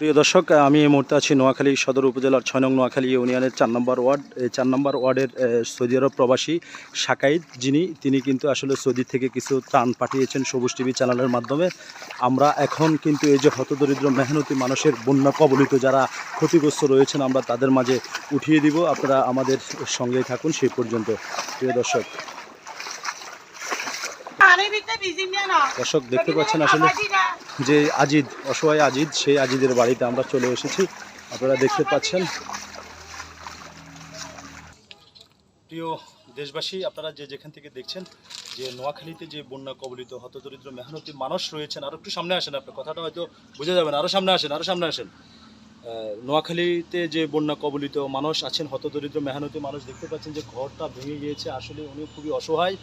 প্রিয় দর্শক আমি এই মুহূর্তে আছি নোয়াখালী সদর উপজেলার ছয় নং নোয়াখালী ইউনিয়নের চার নম্বর ওয়ার্ড এই চার নম্বর ওয়ার্ডের সৌদি আরব প্রবাসী শাকাইদ যিনি, তিনি কিন্তু আসলে সৌদি থেকে কিছু ত্রাণ পাঠিয়েছেন সবুজ টিভি চ্যানেলের মাধ্যমে। আমরা এখন কিন্তু এই যে হতদরিদ্র, মেহনতি মানুষের বন্যা কবলিত যারা ক্ষতিগ্রস্ত রয়েছেন, আমরা তাদের মাঝে উঠিয়ে দিব। আপনারা আমাদের সঙ্গেই থাকুন সেই পর্যন্ত। প্রিয় দর্শক দর্শক দেখতে পাচ্ছেন আসলে যে আজিদ অসহায় আজিদ সেই আজিদের বাড়িতে আমরা চলে এসেছি। আপনারা দেখতে পাচ্ছেন। প্রিয় দেশবাসী আপনারা যে যেখান থেকে দেখছেন যে নোয়াখালীতে যে বন্যা কবলিত হতদরিদ্র মেহনতি মানুষ রয়েছেন আর একটু সামনে আসেন আপনার কথাটা হয়তো বোঝা যাবে না আরও সামনে আসেন আরও সামনে আসেন। আহ, নোয়াখালীতে যে বন্যা কবলিত মানুষ আছেন হতদরিদ্র মেহনতি মানুষ দেখতে পাচ্ছেন যে ঘরটা ভেঙে গিয়েছে। আসলে উনি খুবই অসহায়।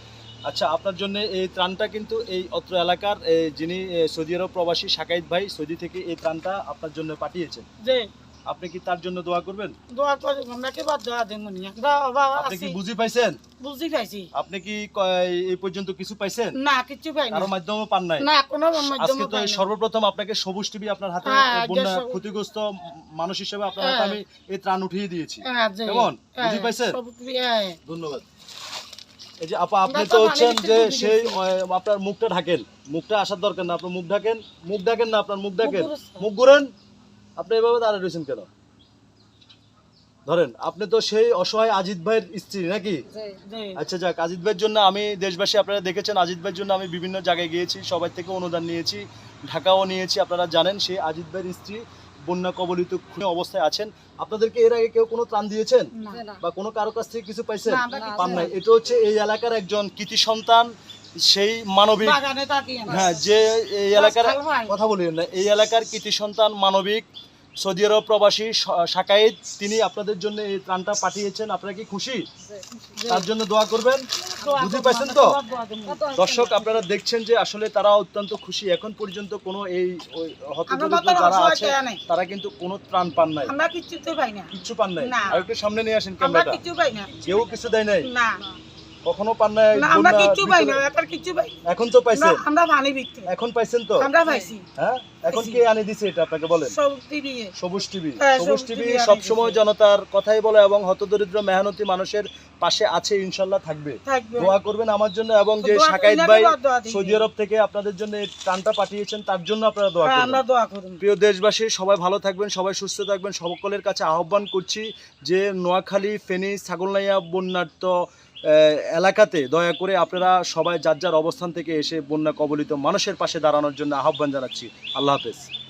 আচ্ছা আপনার জন্য এই ত্রাণটা কিন্তু এই অত্র এলাকার যিনি সৌদি আরব প্রবাসী শাকাইত ভাই সৌদি থেকে এই ত্রাণটা আপনার জন্য পাঠিয়েছেন। যে আপনি কি তার জন্য দোয়া করবেন? দোয়া আমরা কি বাদ দোয়া দেব নি আমরা অভাব আপনি কি বুঝি পাইছেন? বুঝতে পাইছি। আপনি কি এই পর্যন্ত কিছু পাইছেন? না কিছু পাই না কারও মাধ্যমে পান নাই। না কোনো মাধ্যম আজকে তো সর্বপ্রথম আপনাকে সবুজ টিভি আপনার হাতে হ্যাঁ, বন্যা ক্ষতিগ্রস্ত মানুষ হিসেবে আপনার হাতে হ্যাঁ। আমি এই ত্রাণ উঠিয়ে দিয়েছি। হ্যাঁ কেমন? বুঝি পাইছেন? ধন্যবাদ। এই যে আপা আপনি তো হচ্ছেন যে সেই আপনার মুখটা ঢাকেন। মুখটা আসার দরকার না আপনার মুখ ঢাকেন। মুখ ঢাকেন না আপনার মুখ ঢাকেন। মুখ ঘুরেন। আপনি এভাবে দাঁড়িয়ে রয়েছেন কেন? ধরেন আপনি তো সেই অসহায় আজিত ভাইয়ের স্ত্রী নাকি? আচ্ছা যাক আজিত ভাইয়ের জন্য আমি দেশবাসী আপনারা দেখেছেন আজিত ভাইয়ের জন্য আমি বিভিন্ন জায়গায় গিয়েছি সবাই থেকে অনুদান নিয়েছি ঢাকাও নিয়েছি আপনারা জানেন সেই আজিত ভাইয়ের স্ত্রী। বন্যা কবলিত খুনে অবস্থায় আছেন। আপনাদেরকে এর আগে কেউ কোনো ত্রাণ দিয়েছেন? বা কোনো কারও কাছ থেকে কিছু পাইছেন? না, আমরা কিছু পান নাই। এটা হচ্ছে এই এলাকার একজন কৃতি সন্তান সেই মানবিক। হ্যাঁ যে এই এলাকার কথা বলি না এই এলাকার কৃতি সন্তান মানবিক সৌদি আরব প্রবাসী শ- শাকায়েত তিনি আপনাদের জন্য এই ত্রাণটা পাঠিয়েছেন। আপনারা কি খুশি? তার জন্য দোয়া করবেন? বুঝতে পারছেন তো। দর্শক আপনারা দেখছেন যে আসলে তারা অত্যন্ত খুশি। এখন পর্যন্ত কোনো এই হতদরিদ্র যারা আছে তারা কিন্তু কোনো ত্রাণ পান নাই। আমরা কিচ্ছুতে পাই না। কিচ্ছু পান নাই। আর একটু সামনে নিয়ে আসেন আমরা ক্যামেরাটা। পাই না। কেউ কিছু দেয় নাই? না। কখনো পান নাই আমরা কিচ্ছু পাই না? এখন কিচ্ছু পাই এখন তো পাইছেন? আমরা- পানি এখন পাইছেন তো? আমরা পাইছি। হ্যাঁ? এখন কে আনে দিছে এটা আপনাকে বলেন? সব টিভি সবুজ টিভি। হ্যাঁ, সবুজ টিভি আনে সবসময় দিছে। জনতার কথাই বলে এবং হতদরিদ্র মেহনতি মানুষের পাশে আছে ইনশাল্লাহ থাকবে। দোয়া করবেন আমার জন্য এবং যে শাকাইত ভাই। সৌদি আরব থেকে আপনাদের জন্য ত্রাণটা পাঠিয়েছেন তার জন্য আপনারা দোয়া হ্যাঁ, করবেন আমরা দোয়া করুন। প্রিয় দেশবাসী সবাই ভালো থাকবেন সবাই সুস্থ থাকবেন। সকলের কাছে আহ্বান করছি যে নোয়াখালী ফেনী ছাগলনাইয়া বন্যার্ত এলাকাতে, দয়া করে আপনারা সবাই যার যার অবস্থান থেকে এসে বন্যা কবলিত মানুষের পাশে দাঁড়ানোর জন্য আহ্বান জানাচ্ছি। আল্লাহ হাফেজ।